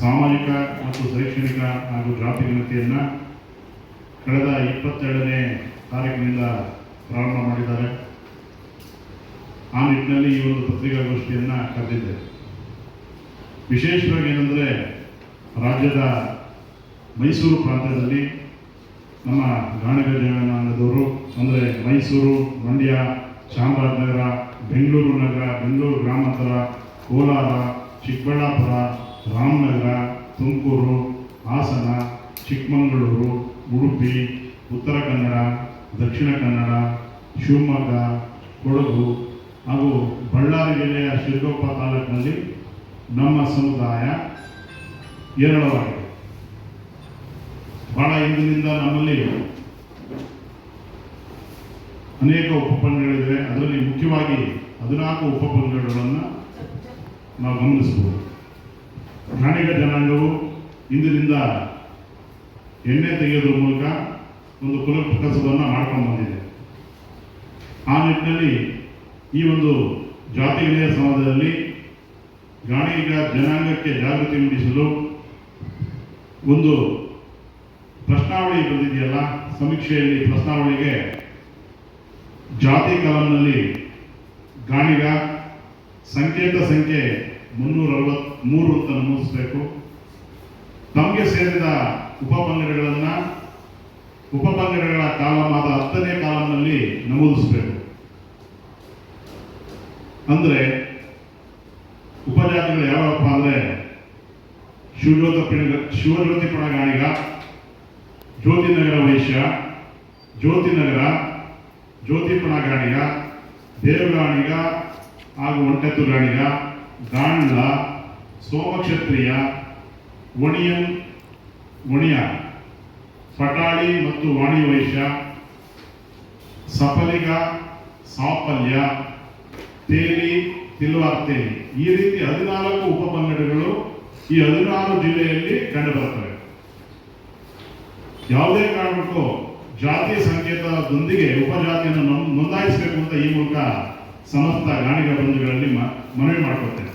ಸಾಮಾಜಿಕ ಮತ್ತು ಶೈಕ್ಷಣಿಕ ಹಾಗೂ ಜಾತಿ ಗಣತಿಯನ್ನು ಕಳೆದ ಇಪ್ಪತ್ತೆರಡನೇ ತಾರೀಕಿನಿಂದ ಪ್ರಾರಂಭ ಮಾಡಿದ್ದಾರೆ. ಆ ನಿಟ್ಟಿನಲ್ಲಿ ಈ ಒಂದು ಪತ್ರಿಕಾಗೋಷ್ಠಿಯನ್ನು ಕರೆದಿದ್ದೆ ವಿಶೇಷವಾಗಿ ಏನಂದರೆ ರಾಜ್ಯದ ಮೈಸೂರು ಪ್ರಾಂತ್ಯದಲ್ಲಿ ನಮ್ಮ ಗಾಣಿಗ ಜನಾಂಗದವರು ಅಂದರೆ ಮೈಸೂರು, ಮಂಡ್ಯ, ಚಾಮರಾಜನಗರ, ಬೆಂಗಳೂರು ನಗರ, ಬೆಂಗಳೂರು ಗ್ರಾಮಾಂತರ, ಕೋಲಾರ ಚಿಕ್ಕಬಳ್ಳಾಪುರ, ರಾಮನಗರ, ತುಮಕೂರು, ಹಾಸನ, ಚಿಕ್ಕಮಗಳೂರು, ಉಡುಪಿ, ಉತ್ತರ ಕನ್ನಡ, ದಕ್ಷಿಣ ಕನ್ನಡ, ಶಿವಮೊಗ್ಗ, ಕೊಡಗು ಹಾಗೂ ಬಳ್ಳಾರಿ ಜಿಲ್ಲೆಯ ಶಿರಗೊಪ್ಪ ತಾಲೂಕಿನಲ್ಲಿ ನಮ್ಮ ಸಮುದಾಯ ಹೇರಳವಾಗಿದೆ. ಬಹಳ ಹಿಂದಿನಿಂದ ನಮ್ಮಲ್ಲಿ ಅನೇಕ ಉಪಪಂಗಗಳಿವೆ ಅದರಲ್ಲಿ ಮುಖ್ಯವಾಗಿ ಹದಿನಾಲ್ಕು ಉಪಪಂಗಡಗಳನ್ನು ನಾವು ಗಮನಿಸಬಹುದು. ಗಾಣಿಗ ಜನಾಂಗವು ಇಂದಿನಿಂದ ಎಣ್ಣೆ ತೆಗೆಯೋದ್ರ ಮೂಲಕ ಒಂದು ಕುಲ ಕೆಲಸವನ್ನು ಮಾಡ್ಕೊಂಡು ಬಂದಿದೆ. ಆ ನಿಟ್ಟಿನಲ್ಲಿ ಈ ಒಂದು ಜಾತಿ ವಿನಯ ಸಮಾಜದಲ್ಲಿ ಗಾಣಿಗ ಜನಾಂಗಕ್ಕೆ ಜಾಗೃತಿ ಮೂಡಿಸಲು ಒಂದು ಪ್ರಶ್ನಾವಳಿ ಬಂದಿದೆಯಲ್ಲ, ಸಮೀಕ್ಷೆಯಲ್ಲಿ ಪ್ರಶ್ನಾವಳಿಗೆ ಜಾತಿ ಕಾಲಂನಲ್ಲಿ ಗಾಣಿಗ ಸಂಕೇತ ಸಂಖ್ಯೆ ಮುನ್ನೂರ ಅರವತ್ ಮೂರು ಅಂತ ನಮೂದಿಸಬೇಕು ತಮಗೆ ಸೇರಿದ ಉಪಪಂಗಡಗಳನ್ನು ಉಪಪಂಗಡಗಳ ಕಾಲಮಾದ ಹತ್ತನೇ ಕಾಲಂನಲ್ಲಿ ನಮೂದಿಸಬೇಕು. ಅಂದರೆ ಉಪಜಾತಿಗಳು ಯಾವಪ್ಪ ಅಂದರೆ ಶಿವಜ್ಯೋತ ಪಿಣ ಶಿವಜ್ಯೋತಿ ಪಣಗಾಣಿಗ ಜ್ಯೋತಿನಗರ ವೈಶ್ಯ ಜ್ಯೋತಿನಗರ ಜ್ಯೋತಿ ಪಣಗಾಣಿಗ ದೇವಗಾಣಿಗ ಹಾಗೂ ಒಂಟೆತ್ತು ಗಾಣಿಗ ಗಾಂಡ್ಲ, ಸೋಮಕ್ಷತ್ರಿಯ ಒಣಿಯನ್ ಒಣಿಯ ಪಟಾಳಿ ಮತ್ತು ವಾಣಿ ವೈಶ್ಯ ಸಫಲಿಗ ಸಾಫಲ್ಯ ತೇಲಿ ತಿಲ್ವಾರ್ತೇಲಿ ಈ ರೀತಿ ಹದಿನಾಲ್ಕು ಉಪಪಂಗಡಗಳು ಈ ಹದಿನಾರು ಜಿಲ್ಲೆಯಲ್ಲಿ ಕಂಡುಬರುತ್ತವೆ. ಯಾವುದೇ ಕಾರಣಕ್ಕೂ ಜಾತಿ ಸಂಕೇತದೊಂದಿಗೆ ಉಪಜಾತಿಯನ್ನು ನೊಂದ್- ನೋಂದಾಯಿಸಬೇಕು ಅಂತ ಈ ಮೂಲಕ ಸಮಸ್ತ ಗಾಣಿಗ ಬಂಧುಗಳಲ್ಲಿ ಮನವಿ ಮಾಡ್ಕೊಳ್ತೇನೆ